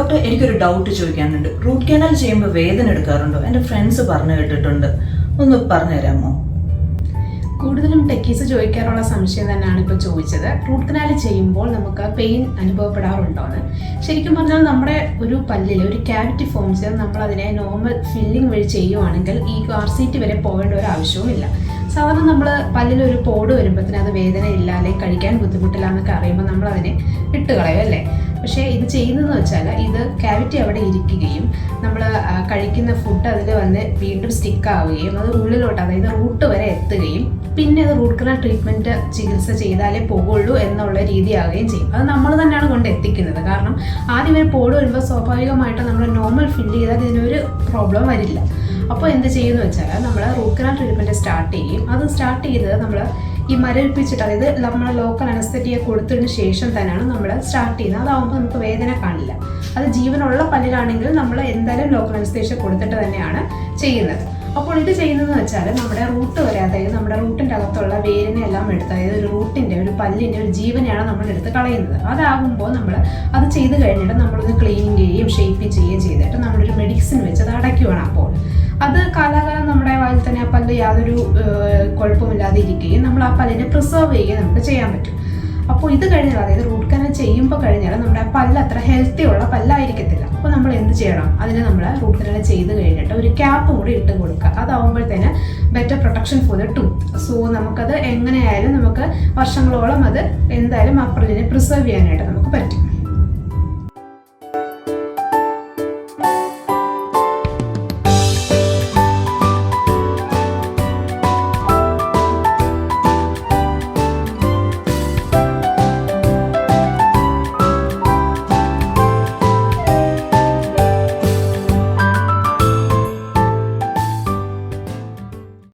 Doctor എനിക്കൊരു doubt ചോദിക്കാനുണ്ട്. Root canal ചെയ്യുമ്പോൾ വേദന എടുക്കാറുണ്ടോ? എന്റെ ഫ്രണ്ട്സ് പറഞ്ഞു കേട്ടിട്ടുണ്ട്. ഒന്ന് പറഞ്ഞു തരാമോ? കൂടുതലും ടെക്കീസ് ചോദിക്കാറുള്ള സംശയം തന്നെയാണ് ഇപ്പോൾ ചോദിച്ചത്. റൂട്ട് കനാൽ ചെയ്യുമ്പോൾ നമുക്ക് പെയിൻ അനുഭവപ്പെടാറുണ്ടോ എന്ന് ശരിക്കും പറഞ്ഞാൽ നമ്മുടെ ഒരു പല്ലിൽ ഒരു ക്യാവിറ്റി ഫോം ചെയ്ത് നമ്മൾ അതിനെ നോർമൽ ഫില്ലിംഗ് വഴി ചെയ്യുവാണെങ്കിൽ ഈ ടി വരെ പോകേണ്ട ഒരു ആവശ്യവുമില്ല. സാധാരണ നമ്മൾ പല്ലിൽ ഒരു പോട് വരുമ്പോഴത്തേന് അത് വേദന ഇല്ല അല്ലെങ്കിൽ കഴിക്കാൻ ബുദ്ധിമുട്ടില്ല എന്നൊക്കെ അറിയുമ്പോൾ നമ്മൾ അതിനെ ഇട്ട് കളയും അല്ലേ? പക്ഷേ ഇത് ചെയ്യുന്നതെന്ന് വെച്ചാൽ ഇത് ക്യാവിറ്റി അവിടെ ഇരിക്കുകയും നമ്മൾ കഴിക്കുന്ന ഫുഡ് അതിൽ വന്ന് വീണ്ടും സ്റ്റിക്ക് ആവുകയും അത് ഉള്ളിലോട്ട് അതായത് റൂട്ട് വരെ എത്തുകയും പിന്നെ അത് റൂട്ട് കനാൽ ട്രീറ്റ്മെന്റ് ചികിത്സ ചെയ്താലേ പോകുള്ളൂ എന്നുള്ള രീതിയാവുകയും ചെയ്യും. അത് നമ്മൾ തന്നെയാണ് കൊണ്ട് എത്തിക്കുന്നത്. കാരണം ആദ്യം ഒരു പോട് വരുമ്പോൾ സ്വാഭാവികമായിട്ട് നമ്മൾ നോർമൽ ഫിൽ ചെയ്താൽ ഇതിനൊരു പ്രോബ്ലം വരില്ല. അപ്പോൾ എന്ത് ചെയ്യുമെന്ന് വെച്ചാൽ നമ്മൾ റൂട്ട് കനാൽ ട്രീറ്റ്മെന്റ് സ്റ്റാർട്ട് ചെയ്യും. അത് സ്റ്റാർട്ട് ചെയ്ത് നമ്മൾ ഈ മരവിപ്പിച്ചിട്ട് അതായത് നമ്മൾ ലോക്കൽ അനസ്തെറ്റിയെ കൊടുത്തതിന് ശേഷം തന്നെയാണ് നമ്മൾ സ്റ്റാർട്ട് ചെയ്യുന്നത്. അതാവുമ്പോൾ നമുക്ക് വേദന കാണില്ല. അത് ജീവനുള്ള പല്ലിലാണെങ്കിൽ നമ്മൾ എന്തായാലും ലോക്കൽ അനസ്തേഷ്യ കൊടുത്തിട്ട് തന്നെയാണ് ചെയ്യുന്നത്. അപ്പോൾ ഇത് ചെയ്യുന്നതെന്ന് വെച്ചാൽ നമ്മുടെ റൂട്ട് വരെ അതായത് നമ്മുടെ റൂട്ടിന്റെ അകത്തുള്ള വേരിനെ എല്ലാം എടുത്ത് അതായത് ഒരു റൂട്ടിന്റെ ഒരു പല്ലിന്റെ ഒരു ജീവനെയാണ് നമ്മൾ എടുത്ത് കളയുന്നത്. അതാകുമ്പോൾ നമ്മൾ അത് ചെയ്ത് കഴിഞ്ഞിട്ട് നമ്മളൊന്ന് ക്ലീൻ ചെയ്യുകയും ഷേപ്പ് ചെയ്യുകയും ചെയ്തിട്ട് നമ്മളൊരു മെഡിസിൻ വെച്ച് അത് അടയ്ക്കുകയാണ് അപ്പോൾ. അത് കാലാകാലം നമ്മുടെ വായിൽ തന്നെ ആ പല്ല് യാതൊരു കുഴപ്പമില്ലാതെ ഇരിക്കുകയും നമ്മൾ ആ പല്ലിനെ പ്രിസർവ് ചെയ്യുകയും നമുക്ക് ചെയ്യാൻ പറ്റും. അപ്പോൾ ഇത് കഴിഞ്ഞാൽ അതായത് റൂട്ട് കനാൽ ചെയ്യുമ്പോൾ കഴിഞ്ഞാൽ നമ്മുടെ പല്ല് അത്ര ഹെൽത്തി ഉള്ള പല്ലായിരിക്കത്തില്ല. അപ്പോൾ നമ്മൾ എന്ത് ചെയ്യണം? അതിന് നമ്മൾ റൂട്ട് കനാൽ ചെയ്ത് കഴിഞ്ഞിട്ട് ഒരു ക്യാപ്പ് കൂടി ഇട്ട് കൊടുക്കുക. അതാവുമ്പോഴത്തേന് better protection for the tooth so നമുക്കത് എങ്ങനെയായാലും നമുക്ക് വർഷങ്ങളോളം അത് എന്തായാലും ആ പ്രിസർവ് ചെയ്യാനായിട്ട് നമുക്ക് പറ്റും.